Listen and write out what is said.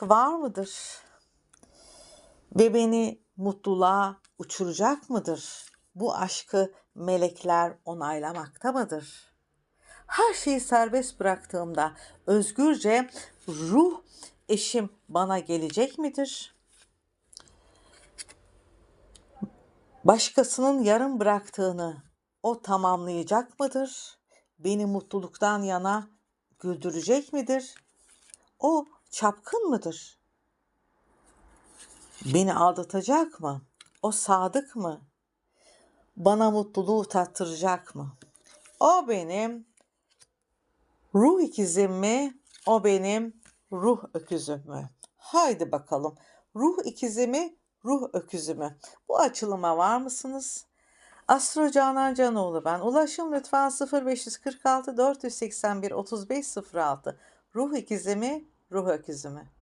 aşk var mıdır? Ve beni mutluluğa uçuracak mıdır? Bu aşkı melekler onaylamakta mıdır? Her şeyi serbest bıraktığımda özgürce ruh eşim bana gelecek midir? Başkasının yarım bıraktığını o tamamlayacak mıdır? Beni mutluluktan yana güldürecek midir? O çapkın mıdır? Beni aldatacak mı? O sadık mı? Bana mutluluğu tattıracak mı? O benim ruh ikizim mi? O benim ruh öküzüm mü? Haydi bakalım. Ruh ikizi mi? Ruh öküzü mü? Bu açılıma var mısınız? Astro Canan Canoğlu ben. Ulaşım lütfen 0546 481 3506. Ruh ikizi mi? Ruh öküzü mü?